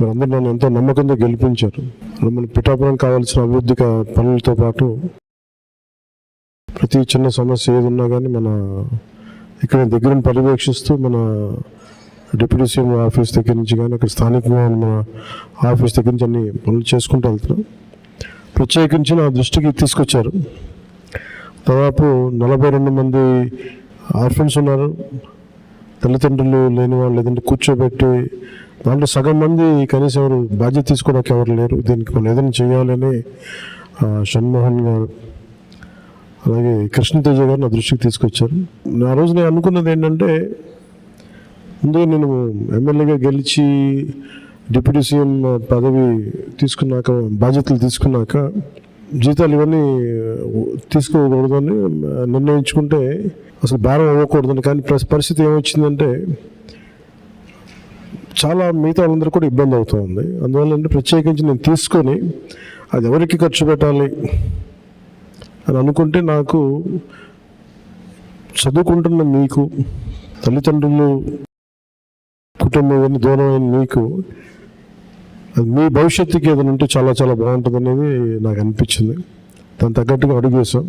మీరందరూ నన్ను ఎంతో నమ్మకంతో గెలిపించారు. మన పిఠాపురం కావాల్సిన అభివృద్ధి పనులతో పాటు ప్రతి చిన్న సమస్య ఏది ఉన్నా కానీ మన ఇక్కడ దగ్గర పర్యవేక్షిస్తూ మన డిప్యూటీ సీఎం ఆఫీస్ దగ్గర నుంచి కానీ అక్కడ స్థానికంగా ఉన్న మన ఆఫీస్ దగ్గర నుంచి అన్ని పనులు చేసుకుంటూ వెళ్తున్నాం. ప్రత్యేకించి నా దృష్టికి తీసుకొచ్చారు. దాదాపు నలభై రెండు మంది ఆర్ఫన్స్ ఉన్నారు. తల్లిదండ్రులు లేని వాళ్ళు లేదంటే కూర్చోబెట్టి దాంట్లో సగం మంది కనీసం ఎవరు బాధ్యత తీసుకోవడానికి ఎవరు లేరు. దీనికి మనం ఏదైనా చేయాలని షణ్మోహన్ గారు అలాగే కృష్ణతేజ గారు నా దృష్టికి తీసుకొచ్చారు. నా రోజు నేను అనుకున్నది ఏంటంటే ముందుగా నేను ఎమ్మెల్యేగా గెలిచి డిప్యూటీ సీఎం పదవి తీసుకున్నాక బాధ్యతలు తీసుకున్నాక జీతాలు ఇవన్నీ తీసుకోకూడదని నిర్ణయించుకుంటే అసలు భారం అవ్వకూడదని. కానీ పరిస్థితి ఏమొచ్చిందంటే చాలా మిగతా వాళ్ళందరూ కూడా ఇబ్బంది అవుతుంది అందువల్ల అంటే ప్రత్యేకించి నేను తీసుకొని అది ఎవరికి ఖర్చు పెట్టాలి అని అనుకుంటే నాకు చదువుకుంటున్న మీకు తల్లిదండ్రులు కుటుంబం దూరమైన మీకు అది మీ భవిష్యత్తుకి ఏదైనా ఉంటే చాలా చాలా బాగుంటుంది అనేది నాకు అనిపించింది. దాని తగ్గట్టుగా అడుగు వేసాం